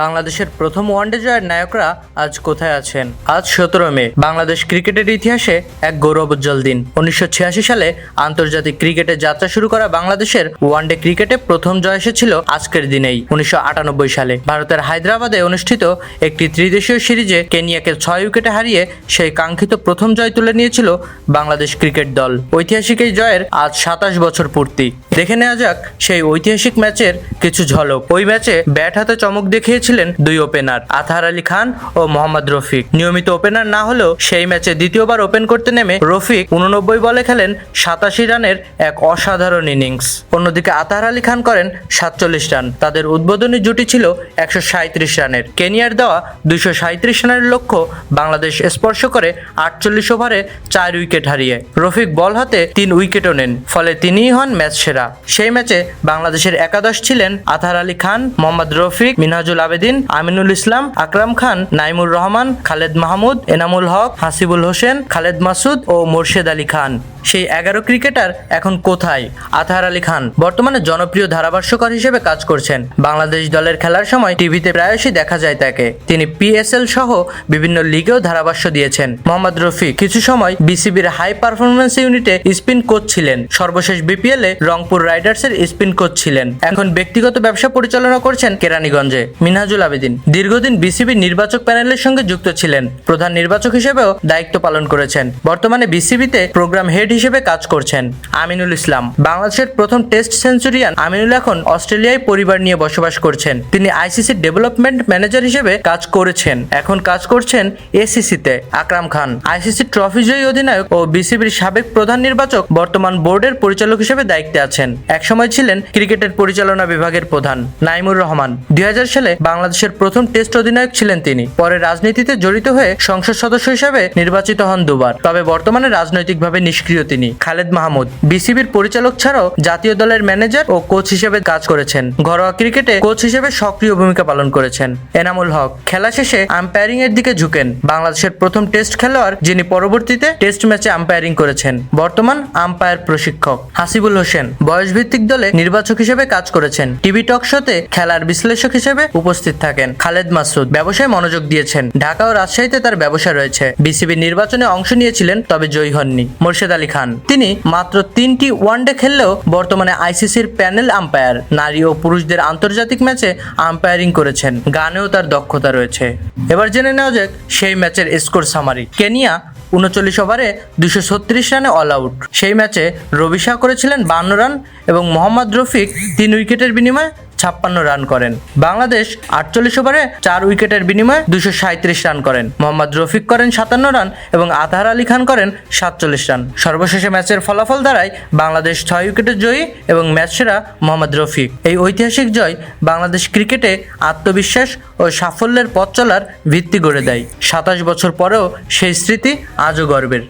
বাংলাদেশের প্রথম ওয়ানডে জয়ের নায়করা আজ কোথায় আছেন? আজ সতেরো মে, বাংলাদেশ ক্রিকেটের ইতিহাসে এক গৌরবোজ্জ্বল দিন। উনিশশো ছিয়াশি সালে আন্তর্জাতিক ক্রিকেটে যাত্রা শুরু করা বাংলাদেশের ওয়ানডে ক্রিকেটে প্রথম জয় এসেছিল আজকের দিনেই, উনিশশো সালে। ভারতের হায়দ্রাবাদে অনুষ্ঠিত একটি ত্রিদেশীয় সিরিজে কেনিয়াকে ছয় উইকেটে হারিয়ে সেই কাঙ্ক্ষিত প্রথম জয় তুলে নিয়েছিল বাংলাদেশ ক্রিকেট দল। ঐতিহাসিক এই জয়ের আজ সাতাশ বছর পূর্তি। দেখে নেওয়া যাক সেই ঐতিহাসিক ম্যাচের কিছু ঝলক। ওই ম্যাচে ব্যাট হাতে চমক দেখিয়েছিলেন দুই ওপেনার আতহার আলী খান ও মোহাম্মদ রফিক। নিয়মিত ওপেনার না হলেও সেই ম্যাচে দ্বিতীয়বার ওপেন করতে নেমে রফিক উননব্বই বলে খেলেন সাতাশি রানের এক অসাধারণ ইনিংস অন্যদিকে আতহার আলী খান করেন সাতচল্লিশ রান। তাদের উদ্বোধনী জুটি ছিল একশো সাঁত্রিশ রানের। কেনিয়ার দেওয়া দুইশো সাঁত্রিশ রানের লক্ষ্য বাংলাদেশ স্পর্শ করে আটচল্লিশ ওভারে চার উইকেট হারিয়ে। রফিক বল হাতে তিন উইকেটও নেন, ফলে তিনিই হন ম্যাচ সেরা। সেই ম্যাচে বাংলাদেশের একাদশ ছিলেন আতহার আলী খান, মোহাম্মদ রফিক, মিনহাজুল আবেদিন, আমিনুল ইসলাম, আকরাম খান, নাইমুর রহমান, খালেদ মাহমুদ, এনামুল হক, হাসিবুল হোসেন, খালেদ মাসুদ ও মোর্শেদ আলী খান। সেই এগারো ক্রিকেটার এখন কোথায়? আতহার আলী খান বর্তমানে জনপ্রিয় ধারাভাষ্যকার হিসেবে কাজ করছেন। বাংলাদেশ দলের খেলার সময় টিভিতে প্রায়শই দেখা যায় তাকে। তিনি পিএসএল সহ বিভিন্ন লিগেও ধারাভাষ্য দিয়েছেন। মোহাম্মদ রফি কিছু সময় বিসিবির হাই পারফরমেন্স ইউনিটে স্পিন কোচ ছিলেন। সর্বশেষ বিপিএল রংপুর রাইডার্সের স্পিন কোচ ছিলেন। এখন ব্যক্তিগত ব্যবসা পরিচালনা করছেন কেরানীগঞ্জে মিনহাজুল আবেদিন। দীর্ঘদিন বিসিবি নির্বাচক প্যানেলের সঙ্গে যুক্ত ছিলেন। প্রধান নির্বাচক হিসেবেও দায়িত্ব পালন করেছেন। বর্তমানে বিসিবিতে প্রোগ্রাম হেড হিসেবে কাজ করছেন আমিনুল ইসলাম। বাংলাদেশের প্রথম টেস্ট সেঞ্চুরিয়ান আমিনুল এখন অস্ট্রেলিয়ায় পরিবার নিয়ে বসবাস করছেন। তিনি আইসিসি ডেভেলপমেন্ট ম্যানেজার হিসেবে কাজ করেছেন। এখন কাজ করছেন এসিসিতে, আকরাম খান। আইসিসি ট্রফি জয়ী অধিনায়ক ও বিসিবির সাবেক প্রধান নির্বাচক বর্তমান বোর্ডের পরিচালক হিসেবে দায়িত্বে আছেন। একসময় ছিলেন ক্রিকেটের পরিচালনা বিভাগের প্রধান নাইমুর রহমান। দুই হাজার সালে বাংলাদেশের প্রথম টেস্ট অধিনায়ক ছিলেন তিনি। পরে রাজনীতিতে জড়িত হয়ে সংসদ সদস্য হিসেবে নির্বাচিত হন দুবার। তবে বর্তমানে রাজনৈতিকভাবে নিষ্ক্রিয় তিনি। খালেদ মাহমুদ, বিসিবির পরিচালক ছাড়াও জাতীয় দলের ম্যানেজার ও কোচ হিসেবে কাজ করেছেন। ঘরোয়া ক্রিকেটে কোচ হিসেবে সক্রিয় ভূমিকা পালন করেছেন। এনামুল হক, খেলা শেষে আম্পায়ারিং এর দিকে ঝুঁকেন। বাংলাদেশের প্রথম টেস্ট খেলোয়াড় যিনি পরবর্তীতে টেস্ট ম্যাচে আম্পায়ারিং করেছেন। বর্তমান আম্পায়ার প্রশিক্ষক হাসিবুল হোসেন। বয়সভিত্তিক দলে নির্বাচক হিসেবে কাজ করেছেন। টিভি টক শোতে খেলার বিশ্লেষক হিসেবে উপস্থিত থাকেন খালেদ মাসুদ। ব্যবসায় মনোযোগ দিয়েছেন। ঢাকা ও রাজশাহীতে তার ব্যবসা রয়েছে। বিসিবি নির্বাচনে অংশ নিয়েছিলেন, তবে জয়ী হননি। মোর্শেদ আলী খান। তিনি মাত্র তিনটি ওয়ানডে খেললেও বর্তমানে আইসিসির প্যানেল আম্পায়ার। নারী ও পুরুষদের আন্তর্জাতিক ম্যাচে আম্পায়ারিং করেছেন। গানেও তার দক্ষতা রয়েছে। এবার জেনে নেওয়া যাক সেই ম্যাচের স্কোর সামারি। কেনিয়া উনচল্লিশ ওভারে দুশো ছত্রিশ রানে অল আউট সেই ম্যাচে রবি শাহ করেছিলেন বান্ন রান এবং মোহাম্মদ রফিক তিন উইকেটের বিনিময়ে ছাপ্পান্ন রান করেন। বাংলাদেশ আটচল্লিশ ওভারে চার উইকেটের বিনিময়ে দুশো সাঁত্রিশ রান করেন। মোহাম্মদ রফিক করেন সাতান্ন রান এবং আতহার আলী খান করেন সাতচল্লিশ রান। সর্বশেষে ম্যাচের ফলাফল দ্বারাই বাংলাদেশ ছয় উইকেটের জয়ী এবং ম্যাচ সেরা মোহাম্মদ রফিক। এই ঐতিহাসিক জয় বাংলাদেশ ক্রিকেটে আত্মবিশ্বাস ও সাফল্যের পথ চলার ভিত্তি গড়ে দেয়। সাতাশ বছর পরেও সেই স্মৃতি আজও গর্বের।